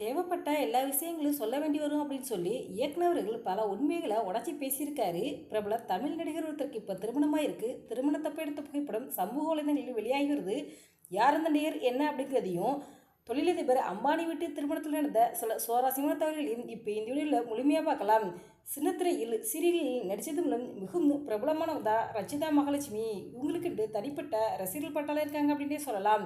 தேவைப்பட்ட எல்லா விஷயங்களும் சொல்ல வேண்டி வரும் அப்படின்னு சொல்லி இயக்குனவர்கள் பல உண்மைகளை உடச்சி பேசியிருக்காரு. பிரபல தமிழ் நடிகர் ஒருத்தருக்கு இப்போ திருமணமாயிருக்கு. திருமணத்தப்ப எடுத்த புகைப்படம் சமூக வலைதளங்களில் வெளியாகி வருது. யார் அந்த நடிகர் என்ன அப்படிங்கிறதையும் தொழிலதிபர் அம்பானி வீட்டு திருமணத்தில் நடந்த சில சுவாரஸ்யமான தகவல்களையும் இப்போ இந்த வீடியோவில் முழுமையாக பார்க்கலாம். சின்னத்திரையில் சீரியலில் நடித்தது மூலம் மிகவும் பிரபலமானவர் தான் ரச்சிதா மகாலட்சுமி. இவங்களுக்குண்டு தனிப்பட்ட ரசிகர்கள் பட்டாளம் இருக்காங்க அப்படின்னே சொல்லலாம்.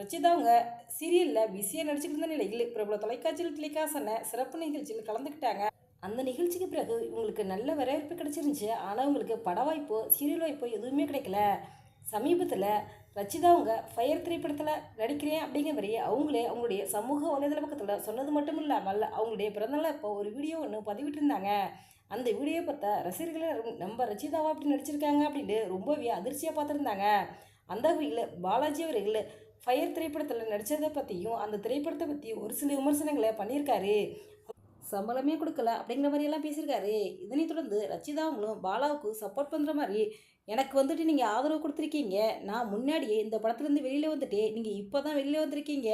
ரச்சிதா அவங்க சீரியலில் பிஸியாக நடிச்சிட்டு இருந்த நிலையில் பிரபல தொலைக்காட்சியில் டெலிகாசன சிறப்பு நிகழ்ச்சியில் கலந்துக்கிட்டாங்க. அந்த நிகழ்ச்சிக்கு பிறகு இவங்களுக்கு நல்ல வரவேற்பு கிடச்சிருந்துச்சு. ஆனால் உங்களுக்கு பட வாய்ப்போ சீரியல் வாய்ப்போ எதுவுமே கிடைக்கல. சமீபத்தில் ரச்சிதா அவங்க ஃபயர் திரைப்படத்தில் நடிக்கிறேன் அப்படிங்கிற மாதிரி அவங்களே அவங்களுடைய சமூக வலைதள பக்கத்தில் சொன்னது மட்டும் இல்லாமல் அவங்களுடைய பிறந்தநாள் இப்போ ஒரு வீடியோ ஒன்று பதிவிட்டிருந்தாங்க. அந்த வீடியோ பார்த்தா ரசிகர்களே நம்ம ரச்சிதாவா அப்படி நடிச்சிருக்காங்க அப்படின்ட்டு ரொம்பவே அதிர்ச்சியாக பார்த்துருந்தாங்க. அந்த வகையில் பாலாஜி அவர்கள் ஃபயர் திரைப்படத்தில் நடித்ததை பற்றியும் அந்த திரைப்படத்தை பற்றி ஒரு சில விமர்சனங்களை பண்ணியிருக்காரு. சம்பளமே கொடுக்கல அப்படிங்கிற மாதிரியெல்லாம் பேசியிருக்காரு. இதனைத் தொடர்ந்து ரச்சிதாவங்களும் பாலாவுக்கு சப்போர்ட் பண்ணுற மாதிரி எனக்கு வந்துட்டு நீங்கள் ஆதரவு கொடுத்துருக்கீங்க. நான் முன்னாடியே இந்த படத்துலேருந்து வெளியில் வந்துட்டே நீங்கள் இப்போ தான் வெளியில் வந்திருக்கீங்க.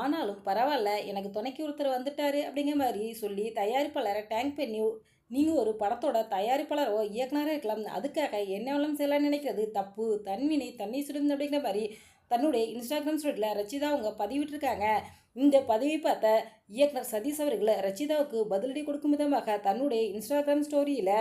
ஆனாலும் பரவாயில்ல எனக்கு துணைக்கு ஒருத்தர் வந்துட்டாரு அப்படிங்கிற மாதிரி சொல்லி தயாரிப்பாளரை டேங்க் பண்ணி நீங்கள் ஒரு படத்தோட தயாரிப்பாளரோ இயக்குனராக இருக்கலாம். அதுக்காக என்ன வேணாலும் செய்யலாம்னு நினைக்கிறது தப்பு. தன்வினை தண்ணி சுடும் அப்படிங்கிற மாதிரி தன்னுடைய இன்ஸ்டாகிராம் ஸ்டோரியில் ரச்சிதா அவங்க பதிவிட்டிருக்காங்க. இந்த பதவி பார்த்த இயக்குனர் சதீஷ் அவர்கள் ரச்சிதாவுக்கு பதிலடி கொடுக்கும் விதமாக தன்னுடைய இன்ஸ்டாகிராம் ஸ்டோரியில்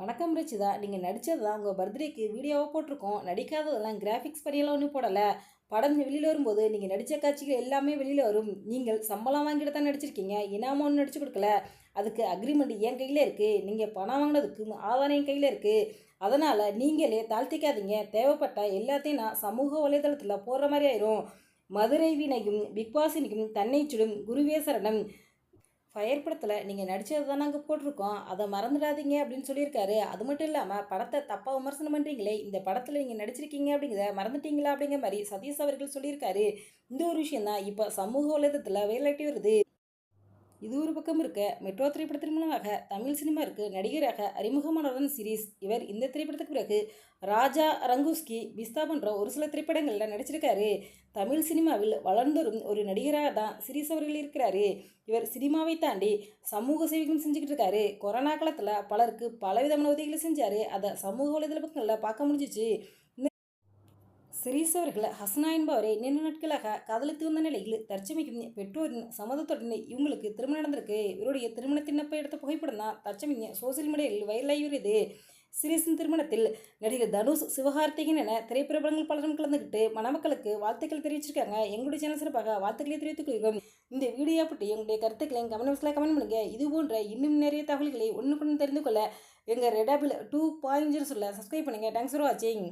வணக்கம் ரச்சிதா நீங்கள் நடித்தது தான் உங்கள் பர்த்டேக்கு வீடியோவாக போட்டிருக்கோம். நடிக்காததெல்லாம் கிராஃபிக்ஸ் படியெல்லாம் ஒன்றும் போடலை. படம் வெளியில் வரும்போது நீங்கள் நடித்த காட்சிகள் எல்லாமே வெளியில் வரும். நீங்கள் சம்பளம் வாங்கிட்டு தான் நடிச்சிருக்கீங்க. இனாம ஒன்றும் நடிச்சு கொடுக்கல. அதுக்கு அக்ரிமெண்ட் என் கையில் இருக்குது நீங்கள் பணம் வாங்கினதுக்கு ஆதாரம் என் கையில் இருக்குது அதனால் நீங்களே தாழ்த்திக்காதீங்க. தேவைப்பட்ட எல்லாத்தையும் நான் சமூக வலைதளத்தில் போடுற மாதிரி ஆயிரும். மதுரை வினையும் பிக்பாசினிக்கும் தன்னை சுடும் குருவே சரணம். ஃபயர் படத்தில் நீங்கள் நடித்தது தான் நாங்கள் போட்டிருக்கோம். அதை மறந்துடாதீங்க அப்படின்னு சொல்லியிருக்காரு. அது மட்டும் இல்லாமல் படத்தை தப்பாக விமர்சனம் பண்ணுறீங்களே இந்த படத்தில் நீங்கள் நடிச்சிருக்கீங்க அப்படிங்கிறத மறந்துட்டீங்களா அப்படிங்கிற மாதிரி சதீஷ் அவர்கள் சொல்லியிருக்காரு. இந்த ஒரு விஷயம் தான் இப்போ சமூக வலைதளத்தில் வேலாட்டி வருது. இது ஒரு பக்கம் இருக்க மெட்ரோ திரைப்படத்தின் மூலமாக தமிழ் சினிமாவுக்கு நடிகராக அறிமுகமானவரன் சீரீஸ். இவர் இந்த திரைப்படத்துக்கு பிறகு ராஜா ரங்குஸ்கி பிஸ்தா போன்ற ஒரு சில திரைப்படங்களில் நடிச்சிருக்காரு. தமிழ் சினிமாவில் வளர்ந்து வரும் ஒரு நடிகராக தான் சிரீஸ் அவர்கள் இருக்கிறாரு. இவர் சினிமாவை தாண்டி சமூக சேவைகளும் செஞ்சுக்கிட்டு இருக்காரு. கொரோனா காலத்தில் பலருக்கு பலவிதமான உதவிகளை செஞ்சார். அதை சமூக வலைதள பக்கங்களில் பார்க்க முடிஞ்சிச்சு. சிரீஸ் அவர்கள் ஹசனா என்பவரை நீண்ட நாட்களாக காதலித்து வந்த நிலையில் தற்சமைக்கும் பெற்றோரின் சம்மதத்துடனே இவங்களுக்கு திருமணம் நடந்திருக்கு. இவருடைய திருமணத்தினப்ப எடுத்த புகைப்படம் தான் தற்சமயம் சோசியல் மீடியாவில் வைரலாகி வருது சிரீஸின் திருமணத்தில் நடிகர் தனுஷ் சிவகார்த்திகேயன் என திரைப்பிரபலங்கள் பலரும் கலந்துக்கிட்டு மணமக்களுக்கு வாழ்த்துக்கள் தெரிவிச்சிருக்காங்க. எங்களுடைய சேனல் சிறப்பாக வாழ்த்துக்களை தெரிவித்துக் கொள்கிறோம். இந்த வீடியோ பற்றி எங்களுடைய கருத்துக்களை கமெண்ட் பாக்ஸில் கமெண்ட் பண்ணுங்கள் இது போன்ற இன்னும் நிறைய தகவல்களை ஒன்றுக்குன்னு தெரிந்து கொள்ள எங்கள் ரெடாபிள் டூ பாயிண்ட் ஜீரோ சொல்ல சப்ஸ்கிரைப் பண்ணுங்கள் தேங்க்ஸ் ஃபார் வாட்சிங்